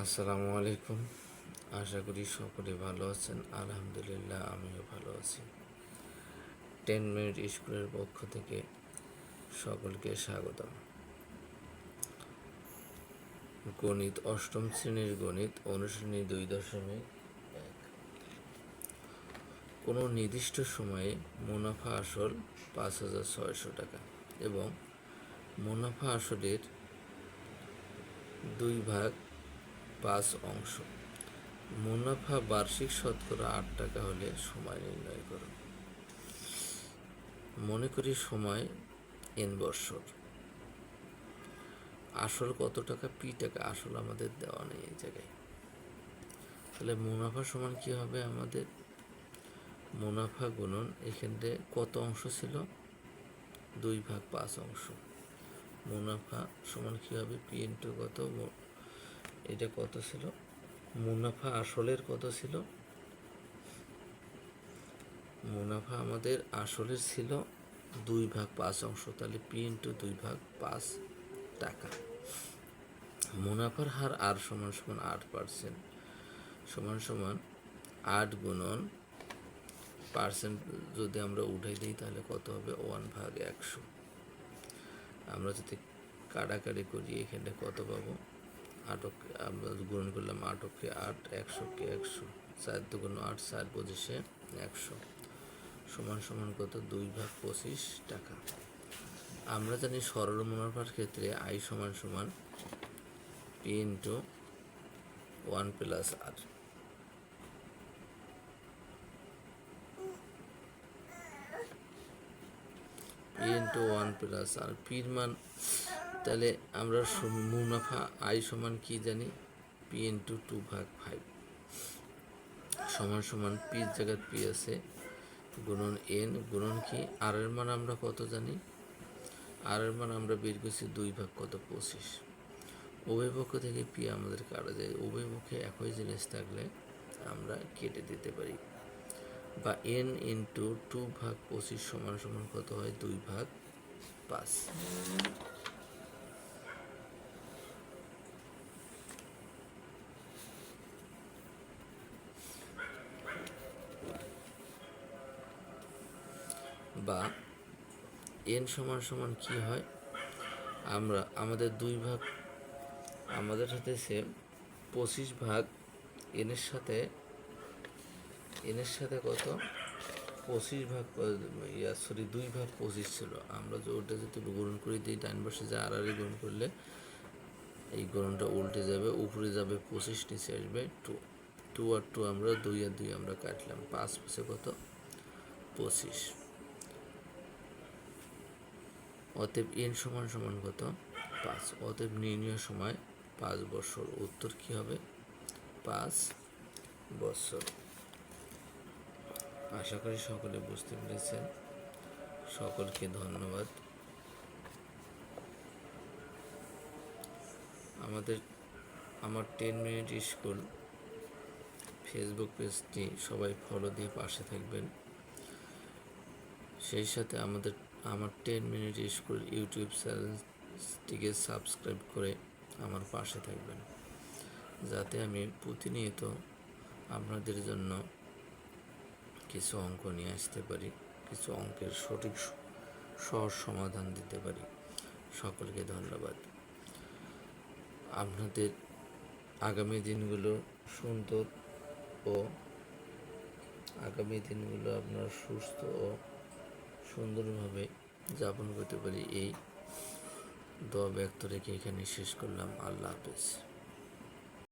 আসসালামু আলাইকুম। আশা করি সকলে ভালো আছেন। আলহামদুলিল্লাহ, আমিও ভালো আছি। টেন মিনিট স্কুলের পক্ষ থেকে সকলকে স্বাগতম। গণিত অষ্টম শ্রেণির গণিত অনুশ্রেণী দুই দশমিক কোনো নির্দিষ্ট সময়ে মুনাফা আসল পাঁচ হাজার ছয়শো টাকা এবং মুনাফা আসলের দুই ভাগ পাঁচ অংশ। মুনাফা বার্ষিক শতকরা আট টাকা হলে সময় নির্ণয় করো। মনে করি সময় এন বৎসর। আসল কত টাকা? পি টাকা। আসল আমাদের দেওয়া নেই এই জায়গায়। তাহলে মুনাফা সমান কি হবে আমাদের? মুনাফা গুণন এখানে কত অংশ ছিল? দুই ভাগ পাঁচ অংশ। মুনাফা সমান কি হবে? পি ইন্টু কত? এটা কত ছিল? মুনাফা আসলের কত ছিল? মুনাফা আমাদের আসলের ছিল দুই ভাগ পাঁচ অংশ, তাহলে পি ইন্টু দুই ভাগ পাঁচ টাকা। মুনাফার হার আর সমান সমান আট পার্সেন্ট সমান সমান আট গুণন পার্সেন্ট যদি আমরা উঠাই দিই, তাহলে কত হবে? ওয়ান ভাগ একশো। আমরা যদি কাটাকাটি করি এখানে কত পাবো? আটক গুণন করলাম আটকে আট একশোকে একশো, চার দুগুণ আট, চার পঁচিশে একশো, সমান সমান কত? দুই ভাগ পঁচিশ টাকা। আমরা জানি সরল মুনাফার ক্ষেত্রে আই সমান সমান P into one plus R P into one plus R পির মান তাহলে আমরা মুনাফা আই সমান কি জানি? পি ইন্টু টু টু ভাগ ফাইভ সমান সমান পির জায়গায় পি আছে, গুণন এন গুণন কি? আর এর মান আমরা কত জানি? আর এর মান আমরা বের করছি দুই ভাগ কত? পঁচিশ। উভয় পক্ষ থেকে পি আমাদের কাটা যায়। উভয় পক্ষে একই জিনিস থাকলে আমরা কেটে দিতে পারি। বা এন ইন্টু টু ভাগ পঁচিশ সমান সমান কত হয়? দুই ভাগ পাঁচ। বা এন সমান সমান কি হয়? আমরা, আমাদের দুই ভাগ, আমাদের সাথে সেম পঁচিশ ভাগ এনের সাথে এনের সাথে কত? পঁচিশ ভাগ, ইয়া সরি দুই ভাগ পঁচিশ ছিল। আমরা যে ওটা যদি গুণন করে দিই ডাইন পাশে যে আর গুণ করলে এই গণনটা উল্টে যাবে, উপরে যাবে পঁচিশ, নিচে আসবে টু টু আর টু আমরা, দুই আর দুই আমরা কাটলাম। পাঁচ পাশে কত? পঁচিশ। অতএব এন সমান সমান কত? পাঁচ। অতএব নির্ণয় সময় পাঁচ বছর উত্তর কি হবে? পাঁচ বছর আশা করি সকলে বুঝতে পেরেছেন। সকলকে ধন্যবাদ। আমাদের, আমার টেন মিনিট স্কুল ফেসবুক পেজটি সবাই ফলো দিয়ে পাশে থাকবেন। সেই সাথে আমাদের আমার টেন মিনিট স্কুল ইউটিউব চ্যানেলটিকে সাবস্ক্রাইব করে আমার পাশে থাকবেন। যাতে আমি প্রতিনিয়ত আপনাদের জন্য কিছু অঙ্ক নিয়ে আসতে পারি, কিছু অঙ্কের সঠিক সহজ সমাধান দিতে পারি। সকলকে ধন্যবাদ। আপনাদের আগামী দিনগুলো সুন্দর ও আগামী দিনগুলো আপনার সুস্থ ও সুন্দরভাবে যাপন করতে পারি। এই দোয়া ব্যক্ত রেখে এখানে শেষ করলাম। আল্লাহ হাফেজ।